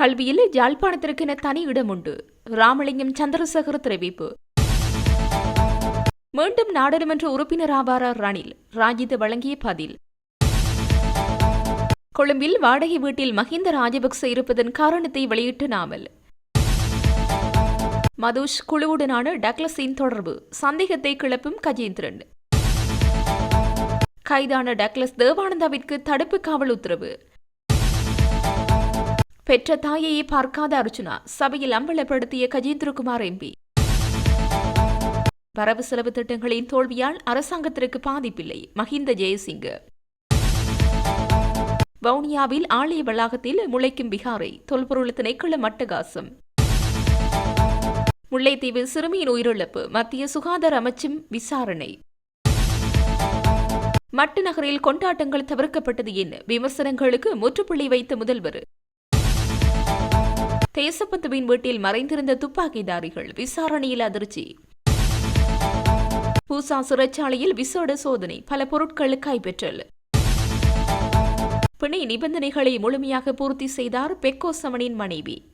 கல்வியில் யாழ்ப்பாணத்திற்கென தனி இடம் உண்டு. ராமலிங்கம் சந்திரசேகர் தெரிவிப்பு. மீண்டும் நாடாளுமன்ற உறுப்பினர் உறுப்பினராவாரா ரணில் ராஜித வழங்கிய பதில். கொழும்பில் வாடகை வீட்டில் மஹிந்த ராஜபக்ச இருப்பதன் காரணத்தை வெளியிட்டு நாமல் மதுஷ் குழுவுடனான டக்லஸின் தொடர்பு சந்தேகத்தை கிளப்பும் கஜேந்திரன். கைதான டக்ளஸ் தேவானந்தாவிற்கு தடுப்பு காவல் உத்தரவு. பெற்ற தாயையே பார்க்காத அர்ஜுனா சபையில் அம்பலப்படுத்திய கஜேந்திரகுமார் எம்பி. வரவு செலவு திட்டங்களின் தோல்வியால் அரசாங்கத்திற்கு பாதிப்பில்லை. மஹிந்த ஜெயசிங்க. வவுனியாவில் ஆலய வளாகத்தில் முளைக்கும் பிகாரை தொல்பொருள் திணைக்கள மட்டகாசம். முல்லைத்தீவு சிறுமியின் உயிரிழப்பு மத்திய சுகாதார அமைச்சும் விசாரணை. மட்டு நகரில் கொண்டாட்டங்கள் தவிர்க்கப்பட்டது என்ன விமர்சனங்களுக்கு முற்றுப்புள்ளி வைத்த முதல்வர். தேசபந்துவின் வீட்டில் மறைந்திருந்த துப்பாக்கிதாரிகள் விசாரணையில் அதிர்ச்சி. பூசா சிறைச்சாலையில் விசேட சோதனை பல பொருட்கள் கைப்பற்றல். பிணை நிபந்தனைகளை முழுமையாக பூர்த்தி செய்தார் பெக்கோ சமனின் மனைவி.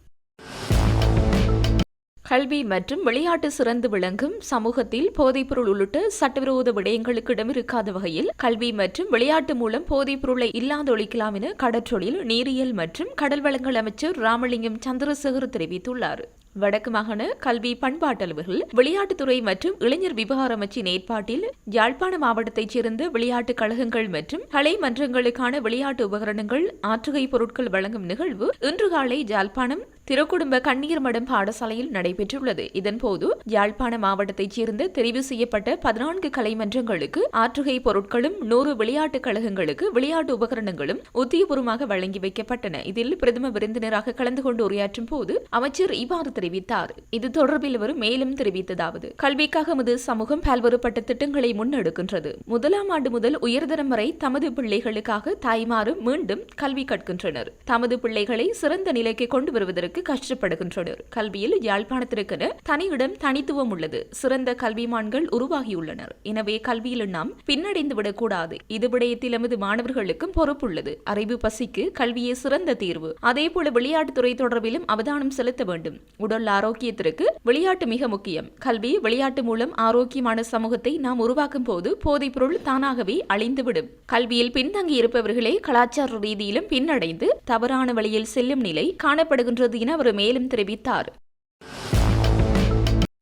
கல்வி மற்றும் விளையாட்டு சிறந்து விளங்கும் சமூகத்தில் போதைப்பொருள் உள்ளிட்ட சட்டவிரோத விடயங்களுக்கு இடமிருக்காத வகையில் கல்வி மற்றும் விளையாட்டு மூலம் போதைப்பொருளை இல்லாதொழிக்கலாம் என கடற்றொழில் நீரியல் மற்றும் கடல் வளங்கள் அமைச்சர் ராமலிங்கம் சந்திரசேகர் தெரிவித்துள்ளார். வடக்கு மாகாண கல்வி பண்பாட்டலுவர்கள் விளையாட்டுத்துறை மற்றும் இளைஞர் விவகார அமைச்சின் ஏற்பாட்டில் யாழ்ப்பாண மாவட்டத்தைச் சேர்ந்த விளையாட்டுக் கழகங்கள் மற்றும் கலை மன்றங்களுக்கான விளையாட்டு உபகரணங்கள் ஆற்றுகை பொருட்கள் வழங்கும் நிகழ்வு இன்று காலை யாழ்ப்பாணம் திருக்குடும்ப கண்ணீர் மடம் பாடசாலையில் நடைபெற்றுள்ளது. இதன்போது யாழ்ப்பாண மாவட்டத்தைச் சேர்ந்த தெரிவு செய்யப்பட்ட பதினான்கு கலைமன்றங்களுக்கு ஆற்றுகை பொருட்களும் நூறு விளையாட்டுக் கழகங்களுக்கு விளையாட்டு உபகரணங்களும் உத்தியபூர்வமாக வழங்கி வைக்கப்பட்டன. இதில் பிரதம விருந்தினராக கலந்து கொண்டு உரையாற்றும் போது அமைச்சர் இவ்வாறு தெரிவித்தார். இது தொடர்பில் அவர் மேலும் தெரிவித்ததாவது கல்விக்காக மது சமூகம் பல்வேறுபட்ட திட்டங்களை முன்னெடுக்கின்றது. முதலாம் ஆண்டு முதல் உயர்தரம் வரை தமது பிள்ளைகளுக்காக தாய்மாறு மீண்டும் கல்வி கற்கின்றனர். தமது பிள்ளைகளை சிறந்த நிலைக்கு கொண்டு வருவதற்கு கஷ்டப்படுகின்றனர். கல்வியில் யாழ்ப்பாணத்திற்கென தனியிடம் தனித்துவம் உள்ளது. சிறந்த கல்விமான்கள் உருவாகியுள்ளனர். எனவே கல்வியில் நாம் பின்னடைந்து விடக்கூடாது இது விடயத்தில் எமது மாணவர்களுக்கும் பொறுப்புள்ளது. அறிவு பசிக்கு கல்வியே சிறந்த தீர்வு. அதேபோல விளையாட்டுத்துறை தொடர்பிலும் அவதானம் செலுத்த வேண்டும். உடல் ஆரோக்கியத்திற்கு விளையாட்டு மிக முக்கியம். கல்வி விளையாட்டு மூலம் ஆரோக்கியமான சமூகத்தை நாம் உருவாக்கும் போது போதைப்பொருள் தானாகவே அழிந்துவிடும். கல்வியில் பின்தங்கி இருப்பவர்களே கலாச்சார ரீதியிலும் பின்னடைந்து தவறான வழியில் செல்லும் நிலை காணப்படுகின்றது என அவர் மேலும் தெரிவித்தார்.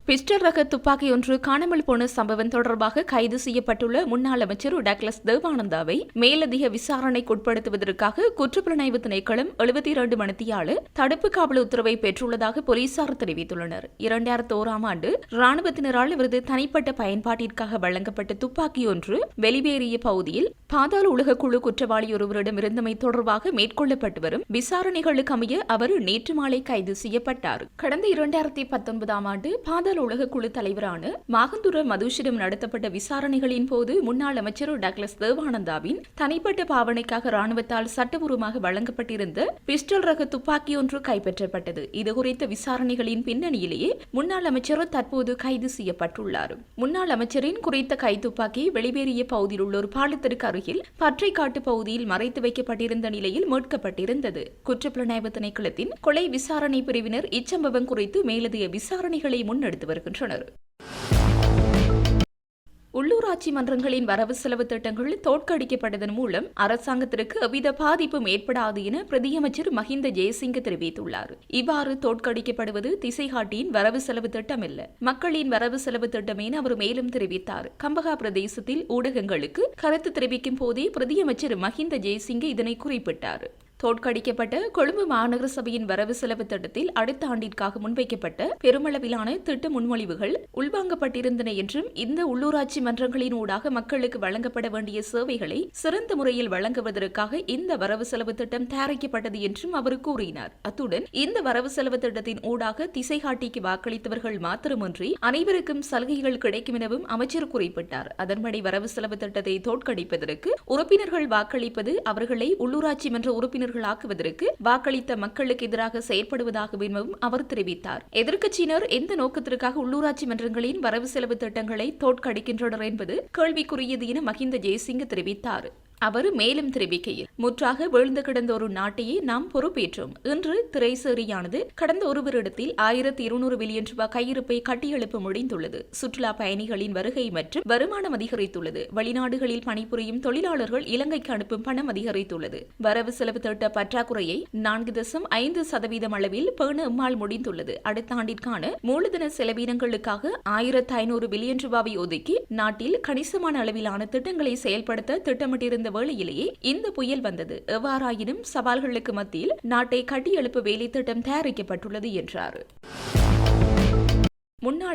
பிஸ்டல் ரக துப்பாக்கி ஒன்று காணாமல் போன சம்பவம் தொடர்பாக கைது செய்யப்பட்டுள்ள முன்னாள் அமைச்சர் டக்ளஸ் தேவானந்தாவை மேலதிக விசாரணைக்கு உட்படுத்துவதற்காக குற்றப்புலனாய்வு திணைக்களம் எழுபத்தி இரண்டு மணித்தியாளர் தடுப்பு காவல் உத்தரவை பெற்றுள்ளதாக போலீசார் தெரிவித்துள்ளனர். இரண்டாயிரத்தி ஓராம் ஆண்டு ராணுவத்தினரால் இவரது தனிப்பட்ட பயன்பாட்டிற்காக வழங்கப்பட்ட துப்பாக்கி ஒன்று வெளிவேறிய பகுதியில் பாதாள உலக குழு குற்றவாளி ஒருவரிடம் இருந்தமை தொடர்பாக மேற்கொள்ளப்பட்டு வரும் விசாரணைகளுக்கு அமைய அவர் நேற்று மாலை கைது செய்யப்பட்டார். கடந்த இரண்டாயிரத்தி பத்தொன்பதாம் ஆண்டு பாதாள உலக குழு தலைவரான மாகந்துர மதுஷிடம் நடத்தப்பட்ட விசாரணைகளின் போது முன்னாள் அமைச்சர் டக்ளஸ் தேவானந்தாவின் தனிப்பட்ட பாவனைக்காக ராணுவத்தால் சட்டபூர்வமாக வழங்கப்பட்டிருந்த பிஸ்டல் ரக துப்பாக்கி ஒன்று கைப்பற்றப்பட்டது. இதுகுறித்த விசாரணைகளின் பின்னணியிலேயே முன்னாள் அமைச்சர் தற்போது கைது செய்யப்பட்டுள்ளார். முன்னாள் அமைச்சரின் குறித்த கைத்துப்பாக்கி வெளிவேறிய பகுதியில் உள்ள ஒரு பாலத்திற்கு அருகில் பற்றைக்காட்டு பகுதியில் மறைத்து வைக்கப்பட்டிருந்த நிலையில் மீட்கப்பட்டிருந்தது. குற்றப்புலனாய்வு திணைக்களத்தின் கொலை விசாரணை பிரிவினர் இச்சம்பவம் குறித்து மேலதிக விசாரணைகளை முன்னெடுத்து வருகின்றனர். உள்ளூராட்சி மன்றங்களின் வரவு செலவு திட்டங்கள் தோற்கடிக்கப்பட்டதன் மூலம் அரசாங்கத்திற்கு எவ்வித பாதிப்பும் ஏற்படாது என பிரதியமைச்சர் மஹிந்த ஜெயசிங்க தெரிவித்துள்ளார். இவ்வாறு தோற்கடிக்கப்படுவது திசைகாட்டியின் வரவு செலவு திட்டம் அல்ல மக்களின் வரவு செலவு திட்டம் என அவர் மேலும் தெரிவித்தார். கம்பகா பிரதேசத்தில் ஊடகங்களுக்கு கருத்து தெரிவிக்கும் போதே பிரதியமைச்சர் மஹிந்த ஜெயசிங்க இதனை குறிப்பிட்டார். தோற்கடிக்கப்பட்ட கொழும்பு மாநகர சபையின் வரவு செலவு திட்டத்தில் அடுத்த ஆண்டிற்காக முன்வைக்கப்பட்ட பெருமளவிலான திட்ட முன்மொழிவுகள் உள்வாங்கப்பட்டிருந்தன என்றும் இந்த உள்ளூராட்சி மன்றங்களின் ஊடாக மக்களுக்கு வழங்கப்பட வேண்டிய சேவைகளை சிறந்த முறையில் வழங்குவதற்காக இந்த வரவு செலவு திட்டம் தயாரிக்கப்பட்டது என்றும் அவர் கூறினார். அத்துடன் இந்த வரவு செலவு திட்டத்தின் ஊடாக திசைகாட்டிக்கு வாக்களித்தவர்கள் மாத்திரமின்றி அனைவருக்கும் சலுகைகள் கிடைக்கும் எனவும் அமைச்சர் குறிப்பிட்டார். அதன்படி வரவு செலவு திட்டத்தை தோற்கடிப்பதற்கு உறுப்பினர்கள் வாக்களிப்பது அவர்களை உள்ளூராட்சி மன்ற உறுப்பினர் உறுப்பினர்களாக்குவதற்கு வாக்களித்த மக்களுக்கு எதிராக செயற்படுவதாகவும் அவர் தெரிவித்தார். எதிர்க்கட்சியினர் எந்த நோக்கத்திற்காக உள்ளூராட்சி மன்றங்களின் வரவு செலவு திட்டங்களை தோற்கடிக்கின்றனர் என்பது கேள்விக்குரியது என மஹிந்த ஜெயசிங்க தெரிவித்தார். அவர் மேலும் தெரிவிக்கையில் முற்றாக வீழ்ந்து கிடந்த ஒரு நாட்டையே நாம் பொறுப்பேற்றோம். இன்று திரைசேரியானது கடந்த ஒரு வருடத்தில் ஆயிரத்தி இருநூறு பில்லியன் ரூபாய் கையிருப்பை கட்டியெழுப்ப முடிந்துள்ளது. சுற்றுலா பயணிகளின் வருகை மற்றும் வருமானம் அதிகரித்துள்ளது. வெளிநாடுகளில் பணிபுரியும் தொழிலாளர்கள் இலங்கைக்கு அனுப்பும் பணம் அதிகரித்துள்ளது. வரவு செலவு திட்ட பற்றாக்குறையை நான்கு தசம் ஐந்து சதவீதம் அளவில் பேண எம்மால் முடிந்துள்ளது. அடுத்த ஆண்டிற்கான மூலதன செலவினங்களுக்காக ஆயிரத்தி ஐநூறு பில்லியன் ரூபாவை ஒதுக்கி நாட்டில் கணிசமான அளவிலான திட்டங்களை செயல்படுத்த திட்டமிட்டிருந்த வேளையிலேயே இந்த புயல் வந்தது. எவ்வாறாயினும் சவால்களுக்கு மத்தியில் நாட்டை கட்டியெழுப்பு வேலை திட்டம் தயாரிக்கப்பட்டுள்ளது என்றார்.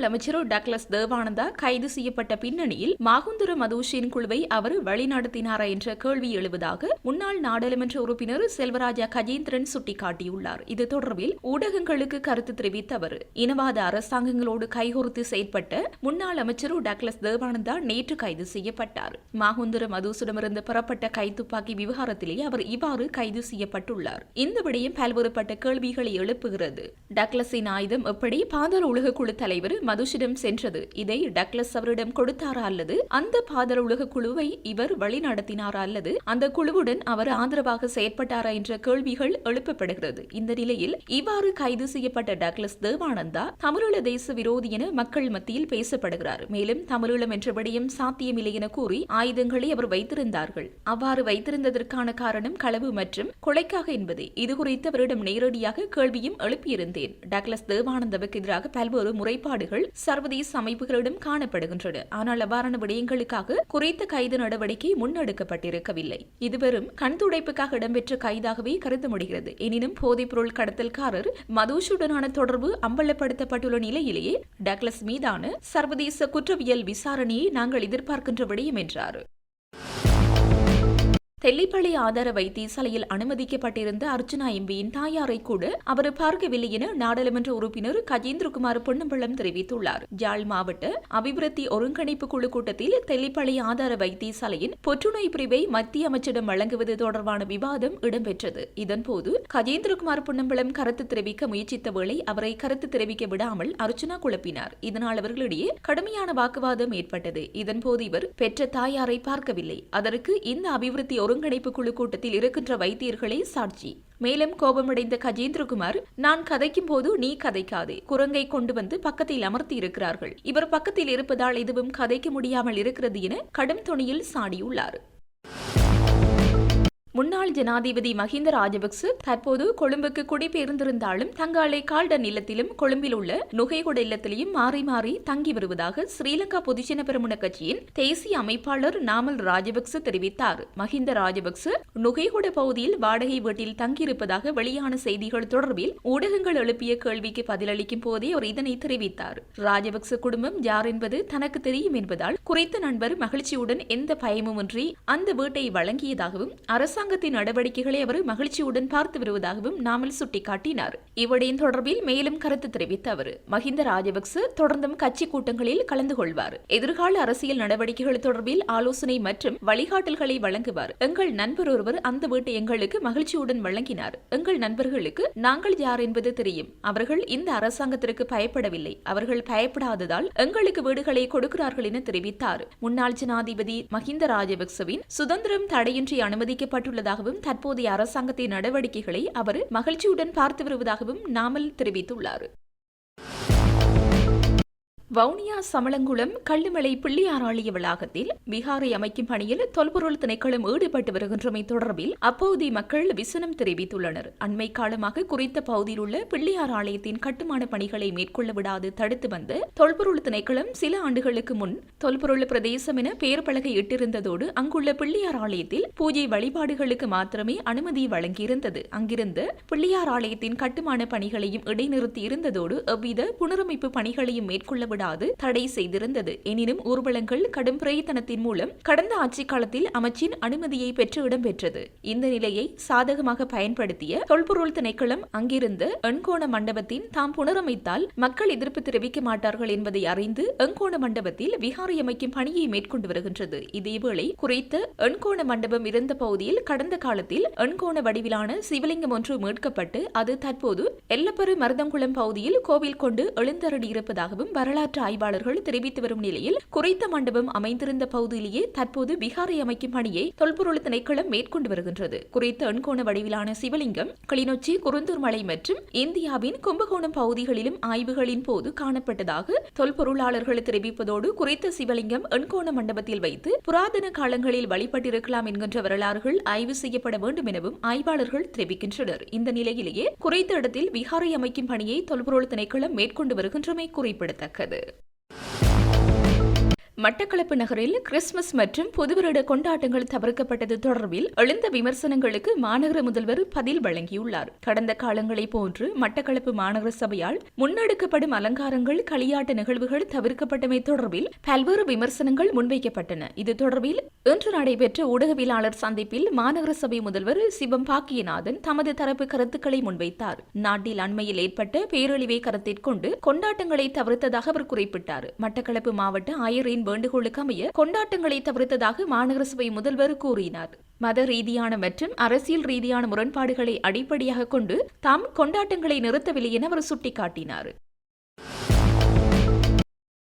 முன்னாள் அமைச்சர் டக்ளஸ் தேவானந்தா கைது செய்யப்பட்ட பின்னணியில் மாகுந்தர மதுஷின் குழுவை அவர் வழிநடத்தினாரா என்ற கேள்வி எழுவதாக முன்னாள் நாடாளுமன்ற உறுப்பினர் செல்வராஜா கஜேந்திரன் சுட்டிக்காட்டியுள்ளார். இது தொடர்பில் ஊடகங்களுக்கு கருத்து தெரிவித்த அவர் இனவாத அரசாங்கங்களோடு கைகோர்த்து செயற்பட்ட முன்னாள் அமைச்சர் டக்ளஸ் தேவானந்தா நேற்று கைது செய்யப்பட்டார். மாகுந்தர மதுசிடமிருந்து பெறப்பட்ட கைத்துப்பாக்கி விவகாரத்திலேயே அவர் இவ்வாறு கைது செய்யப்பட்டுள்ளார். இந்த விடயம் பல்வேறுபட்ட கேள்விகளை எழுப்புகிறது. டக்ளஸின் ஆயுதம் எப்படி பாதாள உலக குழு தலைவர் மதுஷிடம் சென்றது. இதை டக்ளஸ் அவரிடம் கொடுத்தாரா அல்லது? அந்த பாதர உலக குழுவை இவர் வழிநடத்தினாரா அல்லது? அந்த குழுவுடன் அவர் ஆதரவாக செயற்பட்டாரா என்ற கேள்விகள் எழுப்பப்படுகிறது. இந்த நிலையில் இவ்வாறு கைது செய்யப்பட்ட டக்ளஸ் தேவானந்தா தமிழீழ தேச விரோதி என மக்கள் மத்தியில் பேசப்படுகிறார். மேலும் தமிழீழம் என்ற விடயம் சாத்தியமில்லை என கூறி ஆயுதங்களை அவர் வைத்திருந்தார்கள். அவ்வாறு வைத்திருந்ததற்கான காரணம் களவு மற்றும் கொலைக்காக என்பதே. இதுகுறித்து அவரிடம் நேரடியாக கேள்வியும் எழுப்பியிருந்தேன். டக்ளஸ் தேவானந்தாவுக்கு எதிராக பல்வேறு முறைப்பாடுகள் சர்வதேச அமைப்புகளிடம் காணப்படுகின்றன ஆனால் அவ்வாறான விடயங்களுக்காக குறைத்த கைது நடவடிக்கை முன்னெடுக்கப்பட்டிருக்கவில்லை. இது வெறும் கண்துடைப்புக்காக இடம்பெற்ற கைதாகவே கருத முடிகிறது. எனினும் போதைப்பொருள் கடத்தல்காரர் மதுஷுடனான தொடர்பு அம்பலப்படுத்தப்பட்டுள்ள நிலையிலேயே டக்ளஸ் மீதான சர்வதேச குற்றவியல் விசாரணையை நாங்கள் எதிர்பார்க்கின்ற விடயம் என்றார். தெல்லிப்பள்ளி ஆதார வைத்தியசாலையில் அனுமதிக்கப்பட்டிருந்த அர்ச்சனா எம்பியின் தாயாரை கூட அவர் பார்க்கவில்லை என நாடாளுமன்ற உறுப்பினர் கஜேந்திரகுமார் பொன்னம்பலம் தெரிவித்துள்ளார். ஜாழ் மாவட்ட அபிவிருத்தி ஒருங்கிணைப்பு குழு கூட்டத்தில் தெல்லிப்பள்ளி ஆதார வைத்தியசாலையின் புற்றுநோய் பிரிவை மத்திய அமைச்சிடம் வழங்குவது தொடர்பான விவாதம் இடம்பெற்றது. இதன்போது கஜேந்திரகுமார் பொன்னம்பலம் கருத்து தெரிவிக்க முயற்சித்த வேளை அவரை கருத்து தெரிவிக்க விடாமல் அர்ச்சனா குழப்பினார். இதனால் அவர்களிடையே கடுமையான வாக்குவாதம் ஏற்பட்டது. இதன்போது இவர் பெற்ற தாயாரை பார்க்கவில்லை. அதற்கு இந்த அபிவிருத்தி ஒருங்கிணைப்பு குழு கூட்டத்தில் இருக்கின்ற வைத்தியர்களே சாட்சி. மேலும் கோபமடைந்த கஜேந்திரகுமார் நான் கதைக்கும் போது நீ கதைக்காதே. குரங்கை கொண்டு வந்து பக்கத்தில் அமர்த்தி இருக்கிறார்கள். இவர் பக்கத்தில் இருப்பதால் எதுவும் கதைக்க முடியாமல் இருக்கிறது என கடும் துணியில் சாடியுள்ளார். முன்னாள் ஜனாதிபதி மஹிந்த ராஜபக்ச தற்போது கொழும்புக்கு குடிபெயர்ந்திருந்தாலும் தங்காலை கால்டன் இல்லத்திலும் கொழும்பில் உள்ள நுகைகுட இல்லத்திலையும் மாறி மாறி தங்கி வருவதாக ஸ்ரீலங்கா பொதுஜன பெருமுன கட்சியின் தேசிய அமைப்பாளர் நாமல் ராஜபக்ச தெரிவித்தார். மஹிந்த ராஜபக்ச நுகைகுட பகுதியில் வாடகை வீட்டில் தங்கியிருப்பதாக வெளியான செய்திகள் தொடர்பில் ஊடகங்கள் எழுப்பிய கேள்விக்கு பதிலளிக்கும் போதே அவர் இதனை தெரிவித்தார். ராஜபக்ச குடும்பம் யார் என்பது தனக்கு தெரியும் என்பதால் குறித்த நண்பர் மகிழ்ச்சியுடன் எந்த பயமுமின்றி அந்த வீட்டை வழங்கியதாகவும் அரசு அரசாங்கத்தின் நடவடிக்கைகளை அவர் மகிழ்ச்சியுடன் பார்த்து வருவதாகவும் நாமல் சுட்டிக்காட்டினார். இவ்விடயம் தொடர்பில் மேலும் கருத்து தெரிவித்த அவர் மஹிந்த ராஜபக்ச தொடர்ந்தும் கட்சி கூட்டங்களில் கலந்து கொள்வார். எதிர்கால அரசியல் நடவடிக்கைகள் தொடர்பில் ஆலோசனை மற்றும் வழிகாட்டல்களை வழங்குவார். எங்கள் நண்பர் ஒருவர் அந்த வீட்டை எங்களுக்கு மகிழ்ச்சியுடன் வழங்கினார். எங்கள் நண்பர்களுக்கு நாங்கள் யார் என்பது தெரியும். அவர்கள் இந்த அரசாங்கத்திற்கு பயப்படவில்லை. அவர்கள் பயப்படாததால் எங்களுக்கு வீடுகளை கொடுக்கிறார்கள் என தெரிவித்தார். முன்னாள் ஜனாதிபதி மஹிந்த ராஜபக்சவின் சுதந்திரம் தடையின்றி அனுமதிக்கப்பட்டு செய்யப்பட்டுள்ளதாகவும் தற்போதைய அரசாங்கத்தின் நடவடிக்கைகளை அவர் மகிழ்ச்சியுடன் பார்த்து வருவதாகவும் நாமல் தெரிவித்துள்ளார். வவுனியா சமளங்குளம் கள்ளுமலை பிள்ளையாராளிய வளாகத்தில் பீகாரை அமைக்கும் பணியில் தொல்பொருள் திணைக்களம் ஈடுபட்டு வருகின்றமை தொடர்பில் அப்பகுதி மக்கள் விசனம் தெரிவித்துள்ளனர். அண்மை காலமாக குறித்த பகுதியில் உள்ள பிள்ளையார் ஆலயத்தின் கட்டுமான பணிகளை மேற்கொள்ள விடாது தடுத்து வந்த தொல்பொருள் திணைக்களம் சில ஆண்டுகளுக்கு முன் தொல்பொருள் பிரதேசம் என பெயர் பலகை இட்டிருந்ததோடு அங்குள்ள பிள்ளையார் ஆலயத்தில் பூஜை வழிபாடுகளுக்கு மாத்திரமே அனுமதி வழங்கியிருந்தது. அங்கிருந்து பிள்ளையார் ஆலயத்தின் கட்டுமான பணிகளையும் இடைநிறுத்தி இருந்ததோடு எவ்வித புனரமைப்பு பணிகளையும் மேற்கொள்ள செயல்படாது தடை செய்திருந்தது. எனினும் ஊர்வலங்கள் கடும் பிரயத்தனத்தின் மூலம் கடந்த ஆட்சி காலத்தில் அமைச்சின் அனுமதியை பெற்று இடம்பெற்றது இந்த நிலையை சாதகமாக பயன்படுத்திய தொல்பொருள் திணைக்களம் அங்கிருந்து எண்கோண மண்டபத்தின் தாம் புனரமைத்தால் மக்கள் எதிர்ப்பு தெரிவிக்க மாட்டார்கள் என்பதை அறிந்து எண்கோண மண்டபத்தில் விகாரை அமைக்கும் பணியை மேற்கொண்டு வருகின்றது. இதேவேளை குறைத்த எண்கோண மண்டபம் இருந்த பகுதியில் கடந்த காலத்தில் எண்கோண வடிவிலான சிவலிங்கம் ஒன்று மீட்கப்பட்டு அது தற்போது எல்லப்பரு மருதங்குளம் பகுதியில் கோவில் கொண்டு எழுந்தருளியிருப்பதாகவும் வரலாற்று வரலாற்று ஆய்வாளர்கள் தெரிவித்து வரும் நிலையில் குறித்த மண்டபம் அமைந்திருந்த பகுதியிலேயே தற்போது விகாரை அமைக்கும் பணியை தொல்பொருள் திணைக்களம் மேற்கொண்டு வருகின்றது. குறித்த எண்கோண வடிவிலான சிவலிங்கம் கிளிநொச்சி குருந்தூர் மலை மற்றும் இந்தியாவின் கும்பகோணம் பகுதிகளிலும் ஆய்வுகளின் போது காணப்பட்டதாக தொல்பொருளாளர்கள் தெரிவிப்பதோடு குறித்த சிவலிங்கம் எண்கோண மண்டபத்தில் வைத்து புராதன காலங்களில் வழிபட்டிருக்கலாம் என்கின்ற வரலாறுகள் ஆய்வு செய்யப்பட வேண்டும் எனவும் ஆய்வாளர்கள் தெரிவிக்கின்றனர். இந்த நிலையிலேயே குறைத்த இடத்தில் விகாரை அமைக்கும் பணியை தொல்பொருள் திணைக்களம் மேற்கொண்டு வருகின்றமை குறிப்பிடத்தக்கது. it மட்டக்களப்பு நகரில் கிறிஸ்துமஸ் மற்றும் புதுவருட கொண்டாட்டங்கள் தவிர்க்கப்பட்டது தொடர்பில் எழுந்த விமர்சனங்களுக்கு மாநகர முதல்வர் பதில் வழங்கியுள்ளார். கடந்த காலங்களை போன்று மட்டக்களப்பு மாநகர சபையால் முன்னெடுக்கப்படும் அலங்காரங்கள் களியாட்ட நிகழ்வுகள் தவிர்க்கப்பட்டமை தொடர்பில் பல்வேறு விமர்சனங்கள் முன்வைக்கப்பட்டன. இது தொடர்பில் இன்று நடைபெற்ற ஊடகவியலாளர் சந்திப்பில் மாநகர சபை முதல்வர் சிவம் பாக்கியநாதன் தமது தரப்பு கருத்துக்களை முன்வைத்தார். நாட்டில் அண்மையில் ஏற்பட்ட பேரழிவை கருத்திற்கொண்டு கொண்டாட்டங்களை தவிர்த்ததாக அவர் குறிப்பிட்டார். மட்டக்களப்பு மாவட்ட ஆயரின் வேண்டுகோளுக்கு அமைய கொண்டாட்டங்களை தவிர்த்ததாக மாநகர சபை முதல்வர் கூறினார். மத ரீதியான மற்றும் அரசியல் ரீதியான முரண்பாடுகளை அடிப்படையாக கொண்டு தாம் கொண்டாட்டங்களை நிறுத்தவில்லை என அவர் சுட்டிக்காட்டினார்.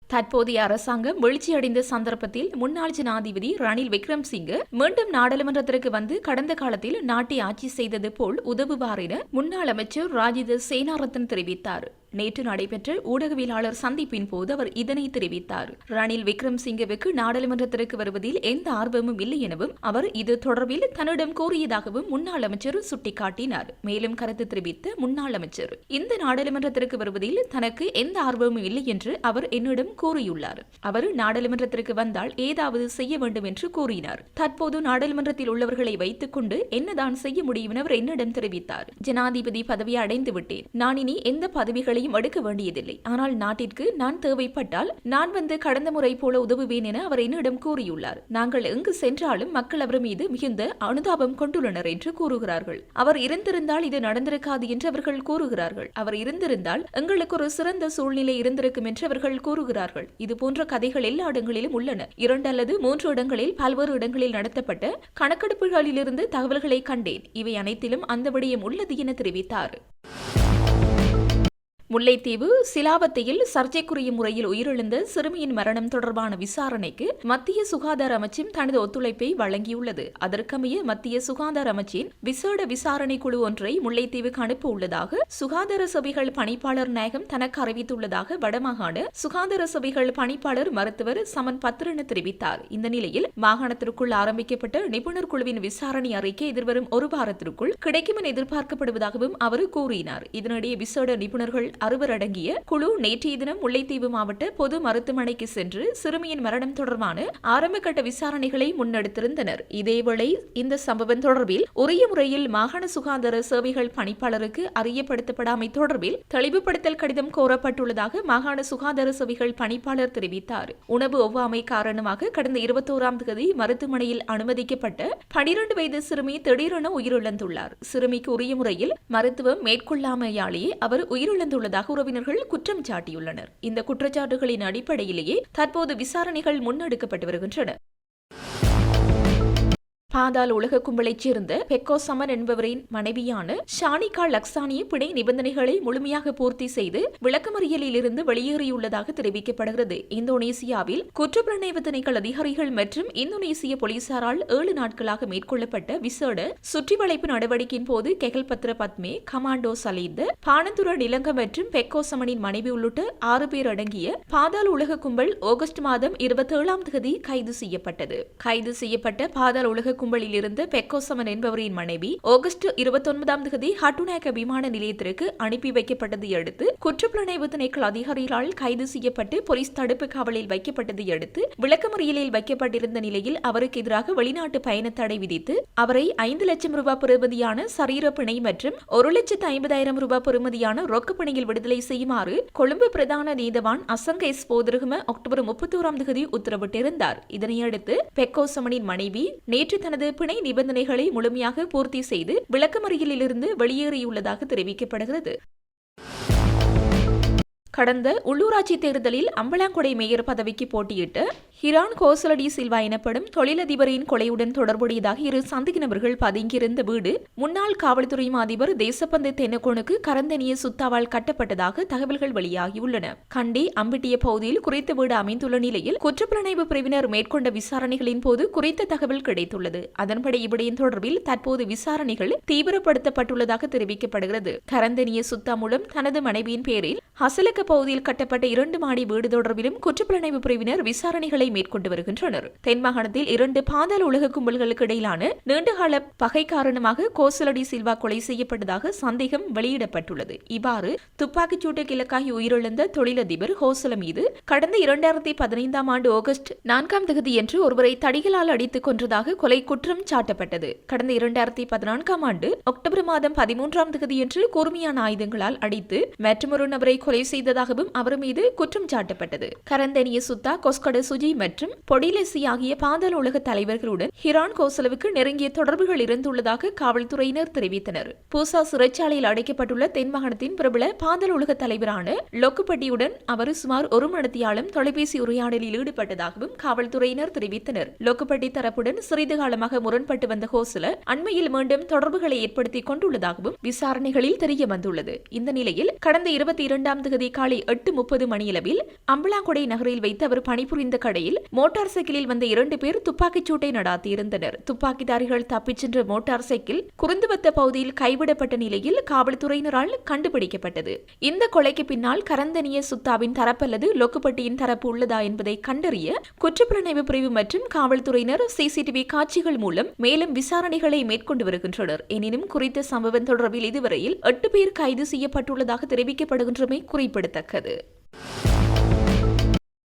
தற்போதைய அரசாங்கம் வீழ்ச்சியடைந்த சந்தர்ப்பத்தில் முன்னாள் ஜனாதிபதி ரணில் விக்ரம்சிங்கு மீண்டும் நாடாளுமன்றத்திற்கு வந்து கடந்த காலத்தில் நாட்டை ஆட்சி செய்தது போல் உதவுவார் என முன்னாள் அமைச்சர் ராஜித சேனாரத்தன் தெரிவித்தார். நேற்று நடைபெற்ற ஊடகவியலாளர் சந்திப்பின் போது அவர் இதனை தெரிவித்தார். ரணில் விக்ரம்சிங்கவுக்கு நாடாளுமன்றத்திற்கு வருவதில் எந்த ஆர்வமும் இல்லை எனவும் அவர் இது தொடர்பில் தன்னிடம் கூறியதாகவும் முன்னாள் அமைச்சர் சுட்டிக்காட்டினார். மேலும் கருத்து தெரிவித்த முன்னாள் அமைச்சர் இந்த நாடாளுமன்றத்திற்கு வருவதில் தனக்கு எந்த ஆர்வமும் இல்லை என்று அவர் என்னிடம் கூறியுள்ளார். அவர் நாடாளுமன்றத்திற்கு வந்தால் ஏதாவது செய்ய வேண்டும் என்று கூறினார். தற்போது நாடாளுமன்றத்தில் உள்ளவர்களை வைத்துக் கொண்டு என்னதான் செய்ய முடியும் என அவர் என்னிடம் தெரிவித்தார். ஜனாதிபதி பதவியை அடைந்து விட்டேன் நான் இனி எந்த பதவிகளை எதையும் எடுக்க வேண்டியதில்லை. ஆனால் நாட்டிற்கு நான் தேவைப்பட்டால் நான் வந்து கடந்த முறை போல உதவுவேன் என அவர் என்னிடம் கூறியுள்ளார். நாங்கள் எங்கு சென்றாலும் மக்கள் அவர் மீது மிகுந்த அனுதாபம் கொண்டுள்ளனர் என்று கூறுகிறார்கள். அவர் இருந்திருந்தால் இது நடந்திருக்காது என்று அவர்கள் கூறுகிறார்கள். அவர் இருந்திருந்தால் எங்களுக்கு ஒரு சிறந்த சூழ்நிலை இருந்திருக்கும் என்று அவர்கள் கூறுகிறார்கள். இது போன்ற கதைகள் எல்லா இடங்களிலும் உள்ளன. இரண்டு அல்லது மூன்று இடங்களில் பல்வேறு இடங்களில் நடத்தப்பட்ட கணக்கெடுப்புகளிலிருந்து தகவல்களை கண்டேன். இவை அனைத்திலும் அந்த விடயம் உள்ளது என தெரிவித்தார். முல்லைத்தீவு சிலாவத்தையில் சர்ச்சைக்குரிய முறையில் உயிரிழந்த சிறுமியின் மரணம் தொடர்பான விசாரணைக்கு மத்திய சுகாதார அமைச்சின் தனது ஒத்துழைப்பை வழங்கியுள்ளது. அதற்கமைய மத்திய சுகாதார அமைச்சின் விசேட விசாரணை குழு ஒன்றை முல்லைத்தீவுக்கு அனுப்ப உள்ளதாக சுகாதார சபைகள் பணிப்பாளர் நாயகம் தனக்கு அறிவித்துள்ளதாக வடமாகாண சுகாதார சபைகள் பணிப்பாளர் மருத்துவர் சமன் பத்திரன் தெரிவித்தார். இந்த நிலையில் மாகாணத்திற்குள் ஆரம்பிக்கப்பட்ட நிபுணர் குழுவின் விசாரணை அறிக்கை எதிர்வரும் ஒரு வாரத்திற்குள் கிடைக்கும் என எதிர்பார்க்கப்படுவதாகவும் அவர் கூறினார். இதனிடையே விசேட நிபுணர்கள் அறுவர் அடங்கிய குழு நேற்றைய தினம் முல்லைத்தீவு மாவட்ட பொது மருத்துவமனைக்கு சென்று சிறுமியின் மரணம் தொடர்பான ஆரம்பகட்ட விசாரணைகளை முன்னெடுத்திருந்தனர். இதேவேளை இந்த சம்பவம் தொடர்பில் உரிய முறையில் மாகாண சுகாதார சேவைகள் பணிப்பாளருக்கு அறியப்படுத்தப்படாமை தொடர்பில் தெளிவுபடுத்தல் கடிதம் கோரப்பட்டுள்ளதாக மாகாண சுகாதார சேவைகள் பணிப்பாளர் தெரிவித்தார். உணவு ஒவ்வாமை காரணமாக கடந்த இருபத்தோராம் தேதி மருத்துவமனையில் அனுமதிக்கப்பட்ட பனிரெண்டு வயது சிறுமி திடீரென உயிரிழந்துள்ளார். சிறுமிக்கு உரிய முறையில் மருத்துவம் மேற்கொள்ளாமையாலேயே அவர் உயிரிழந்துள்ளார் கொண்டதாக உறவினர்கள் குற்றம் சாட்டியுள்ளனர். இந்த குற்றச்சாட்டுகளின் அடிப்படையிலேயே தற்போது விசாரணைகள் முன்னெடுக்கப்பட்டு வருகின்றன. பாதாள உலக கும்பலைச் சேர்ந்த பெக்கோ சமன் என்பவரின் மனைவியான ஷானிகா லக்சானிய பிணை நிபந்தனைகளை முழுமையாக பூர்த்தி செய்து விளக்கமறியலில் இருந்து வெளியேறியுள்ளதாக தெரிவிக்கப்படுகிறது. இந்தோனேசியாவில் குற்றப்புலனாய்வு திணைக்கள் அதிகாரிகள் மற்றும் இந்தோனேசிய போலீசாரால் ஏழு நாட்களாக மேற்கொள்ளப்பட்ட விசேட சுற்றி வளைப்பு நடவடிக்கையின் போது கெகல்பத்ர பத்மே கமாண்டோ சலீந்த பானந்துர நிலங்க மற்றும் பெக்கோ சமனின் மனைவி உள்ளிட்ட ஆறு பேர் அடங்கிய பாதாள உலக கும்பல் ஆகஸ்ட் மாதம் இருபத்தி ஏழாம் தேதி கைது செய்யப்பட்டது. கைது செய்யப்பட்ட பாதாள உலக கும்பலிலிருந்து பெக்கோசமன் என்பவரின் மனைவி ஆகஸ்ட் இருபத்தொன்பதாம் தேதி ஹட்டுநாயக்க விமான நிலையத்திற்கு அனுப்பி வைக்கப்பட்டதை அடுத்து குற்றப்புலனாய்வு திணைக்கள் அதிகாரிகளால் கைது செய்யப்பட்டு போலீஸ் தடுப்பு காவலில் வைக்கப்பட்டதை அடுத்து விளக்கமறியலில் வைக்கப்பட்டிருந்த நிலையில் அவருக்கு எதிராக வெளிநாட்டு பயண தடை விதித்து அவரை ஐந்து லட்சம் ரூபாய் பெறுமதியான சரீர பிணை மற்றும் ஒரு லட்சத்து ஐம்பதாயிரம் ரூபாய் பெறுமதியான ரொக்க பிணையில் விடுதலை செய்யுமாறு கொழும்பு பிரதான நீதவான் அசங்க எஸ் போதருகம அக்டோபர் முப்பத்தோராம் தேதி உத்தரவிட்டிருந்தார். இதனையடுத்து பெக்கோசமனின் மனைவி நேற்று தனது பிணை நிபந்தனைகளை முழுமையாக பூர்த்தி செய்து விளக்கமறியலிலிருந்து வெளியேறியுள்ளதாக தெரிவிக்கப்படுகிறது. கடந்த உள்ளூராட்சி தேர்தலில் அம்பலாங்குடை மேயர் பதவிக்கு போட்டியிட்டு ஹிரான் கோசலடி சில்வா எனப்படும் தொழிலதிபரின் கொலையுடன் தொடர்புடையதாக இரு சந்தேக நபர்கள் பதுங்கியிருந்த வீடு முன்னாள் காவல்துறை அதிபர் தேசப்பந்து தென்னகோனுக்கு கரந்தனிய சுத்தாவால் கட்டப்பட்டதாக தகவல்கள் வெளியாகியுள்ளன. கண்டி அம்பிட்டிய பகுதியில் குறித்த வீடு அமைந்துள்ள நிலையில் குற்றப்புலனாய்வு பிரிவினர் மேற்கொண்ட விசாரணைகளின் போது குறித்த தகவல் கிடைத்துள்ளது. அதன்படி இவ்விடயம் தொடர்பில் தற்போது விசாரணைகள் தீவிரப்படுத்தப்பட்டுள்ளதாக தெரிவிக்கப்படுகிறது. கரந்தனிய சுத்தா மூலம் தனது மனைவியின் பேரில் ஹசலக்க பகுதியில் கட்டப்பட்ட இரண்டு மாடி வீடு தொடர்பிலும் குற்றப்புலனாய்வு பிரிவினர் விசாரணைகளை மேற்கொண்டு வருகின்றனர். தென் மாகாணத்தில் இரண்டு பாதாள உலக கும்பல்களுக்கு இடையிலான நீண்டகால பகை காரணமாக கோசலடி சில்வா கொலை செய்யப்பட்டதாக சந்தேகம் வெளியிடப்பட்டுள்ளது. இவ்வாறு துப்பாக்கிச் சூட்டுக்கு இலக்காகி உயிரிழந்த தொழிலதிபர் ஹோசல மீது கடந்த இரண்டாயிரத்தி பதினைந்தாம் ஆண்டு ஆகஸ்ட் நான்காம் தேதியன்று ஒருவரை தடிகளால் அடித்துக் கொன்றதாக கொலை குற்றம் சாட்டப்பட்டது. கடந்த இரண்டாயிரத்தி பதினான்காம் ஆண்டு அக்டோபர் மாதம் பதிமூன்றாம் தேதியன்று கூர்மையான ஆயுதங்களால் அடித்து மற்றொரு நபரை கொலை செய்ததாகவும் அவர் மீது குற்றம் சாட்டப்பட்டது. கரந்தனிய சுத்தா கொஸ்கட சுஜி மற்றும் பொடிலெசி ஆகிய பாதாள உலக தலைவர்களுடன் ஹிரான் கோசலவுக்கு நெருங்கிய தொடர்புகள் இருந்துள்ளதாக காவல்துறையினர் தெரிவித்தனர். பூசா சிறைச்சாலையில் அடைக்கப்பட்டுள்ள தென்மாகாணத்தின் பிரபல பாதாள உலக தலைவரான லொக்குப்பட்டியுடன் அவர் சுமார் ஒரு மணத்தியாலும் தொலைபேசி உரையாடலில் ஈடுபட்டதாகவும் காவல்துறையினர் தெரிவித்தனர். லொக்குப்பட்டி தரப்புடன் சிறிது காலமாக முரண்பட்டு வந்த ஹோசல அண்மையில் மீண்டும் தொடர்புகளை ஏற்படுத்திக் கொண்டுள்ளதாகவும் விசாரணைகளில் தெரிய வந்துள்ளது இந்த நிலையில் கடந்த இருபத்தி இரண்டாம் தேதி காலை எட்டு முப்பது மணியளவில் அம்பலாங்கொடை நகரில் வைத்து அவர் பணிபுரிந்த கடையில் மோட்டார் சைக்கிளில் வந்த இரண்டு பேர் துப்பாக்கிச் சூட்டை நடாத்தியிருந்தனர். துப்பாக்கிதாரிகள் தப்பிச் சென்ற மோட்டார் சைக்கிள் குறுந்துவத்த பகுதியில் கைவிடப்பட்ட நிலையில் காவல்துறையினரால் கண்டுபிடிக்கப்பட்டது. இந்த கொலைக்கு பின்னால் கரந்தனிய சுத்தாவின் தரப்பு அல்லது லொக்குப்பட்டியின் தரப்பு உள்ளதா என்பதை கண்டறிய குற்றப்புலனாய்வு பிரிவு மற்றும் காவல்துறையினர் சிசிடிவி காட்சிகள் மூலம் மேலும் விசாரணைகளை மேற்கொண்டு வருகின்றனர். எனினும் குறித்த சம்பவம் தொடர்பில் இதுவரையில் எட்டு பேர் கைது செய்யப்பட்டுள்ளதாக தெரிவிக்கப்படுகின்றமை குறிப்பிடத்தக்கது.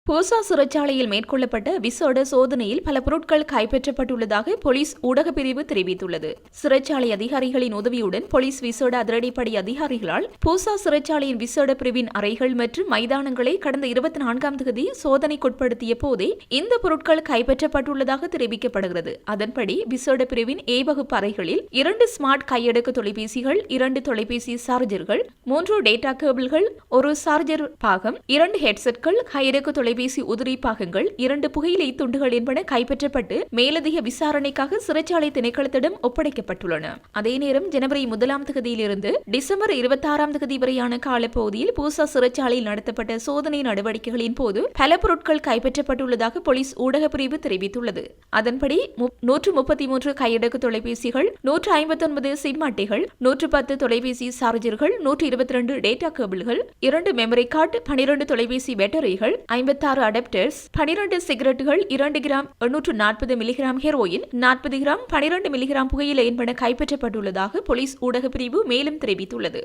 பூசா சிறைச்சாலையில் மேற்கொள்ளப்பட்ட விசேட சோதனையில் பல பொருட்கள் கைப்பற்றப்பட்டுள்ளதாக போலீஸ் ஊடகப் பிரிவு தெரிவித்துள்ளது. சிறைச்சாலை அதிகாரிகளின் உதவியுடன் போலீஸ் விசேட அதிரடிப்படை அதிகாரிகளால் பூசா சிறைச்சாலையின் விசேட பிரிவின் அறைகள் மற்றும் மைதானங்களை கடந்த இருபத்தி நான்காம் தேதி சோதனைக்குட்படுத்திய போதே இந்த பொருட்கள் கைப்பற்றப்பட்டுள்ளதாக தெரிவிக்கப்படுகிறது. அதன்படி விசேட பிரிவின் ஏ வகுப்பு அறைகளில் இரண்டு ஸ்மார்ட் கையடக்கு தொலைபேசிகள் இரண்டு தொலைபேசி சார்ஜர்கள் மூன்று டேட்டா கேபிள்கள் ஒரு சார்ஜர் பாகம் இரண்டு ஹெட்செட்கள் கையடக்கு தொலை தொலைபேசி உதிரி பாகங்கள் இரண்டு புகையிலை துண்டுகள் என்பன கைப்பற்றப்பட்டு மேலதிக விசாரணைக்காக சிறைச்சாலை திணைக்களத்திடம் ஒப்படைக்கப்பட்டுள்ளன. அதே நேரம் ஜனவரி முதலாம் தேதியிலிருந்து டிசம்பர் இருபத்தி ஆறாம் தேதி வரையான காலப்பகுதியில் பூசா சிறைச்சாலையில் நடத்தப்பட்ட சோதனை நடவடிக்கைகளின் போது பல பொருட்கள் கைப்பற்றப்பட்டுள்ளதாக போலீஸ் ஊடக பிரிவு தெரிவித்துள்ளது. அதன்படி நூற்று முப்பத்தி மூன்று கையடக்கு தொலைபேசிகள் நூற்று ஐம்பத்தி ஒன்பது சிம் அட்டைகள் நூற்று பத்து தொலைபேசி சார்ஜர்கள் நூற்று இருபத்தி ரெண்டு டேட்டா கேபிள்கள் இரண்டு மெமரி கார்டு பனிரெண்டு தொலைபேசி பேட்டரிகள் ஐம்பத்தி இருபத்தாறு அடப்டர்ஸ் பனிரெண்டு சிகரெட்டுகள் இரண்டு கிராம் எண்ணூற்று நாற்பது மில்லிகிராம் ஹெரோயின் நாற்பது கிராம் பனிரெண்டு மில்லிகிராம் புகையிலை என்பன கைப்பற்றப்பட்டுள்ளதாக போலீஸ் ஊடக பிரிவு மேலும் தெரிவித்துள்ளது.